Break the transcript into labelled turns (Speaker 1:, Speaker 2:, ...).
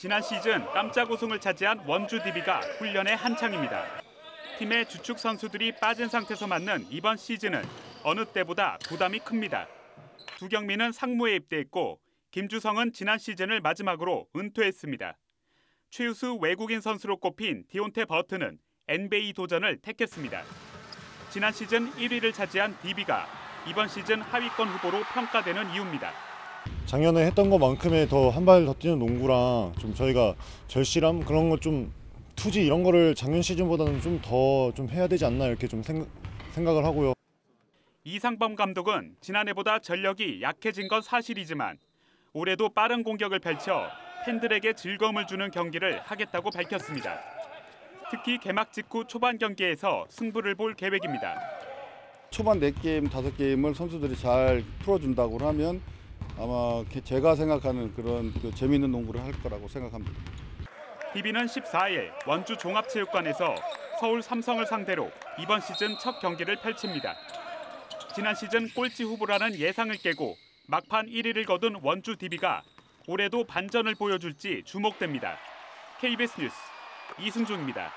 Speaker 1: 지난 시즌 깜짝 우승을 차지한 원주 DB가 훈련에 한창입니다. 팀의 주축 선수들이 빠진 상태에서 맞는 이번 시즌은 어느 때보다 부담이 큽니다. 두경민은 상무에 입대했고 김주성은 지난 시즌을 마지막으로 은퇴했습니다. 최우수 외국인 선수로 꼽힌 디온테 버튼은 NBA 도전을 택했습니다. 지난 시즌 1위를 차지한 DB가 이번 시즌 하위권 후보로 평가되는 이유입니다.
Speaker 2: 작년에 했던 것만큼의 더 한 발 더 뛰는 농구랑 좀 저희가 절실함 그런 거좀 투지 이런 거를 작년 시즌보다는 좀더좀 해야 되지 않나 이렇게 좀 생각, 생각을 하고요.
Speaker 1: 이상범 감독은 지난해보다 전력이 약해진 건 사실이지만 올해도 빠른 공격을 펼쳐 팬들에게 즐거움을 주는 경기를 하겠다고 밝혔습니다. 특히 개막 직후 초반 경기에서 승부를 볼 계획입니다.
Speaker 3: 초반 4게임, 5게임을 선수들이 잘 풀어준다고 하면 아마 게- 제가 생각하는 그런 그 재미있는 농구를 할 거라고 생각합니다.
Speaker 1: DB는 14일 원주 종합체육관에서 서울 삼성을 상대로 이번 시즌 첫 경기를 펼칩니다. 지난 시즌 꼴찌 후보라는 예상을 깨고 막판 1위를 거둔 원주 DB가 올해도 반전을 보여줄지 주목됩니다. KBS 뉴스 이승종입니다.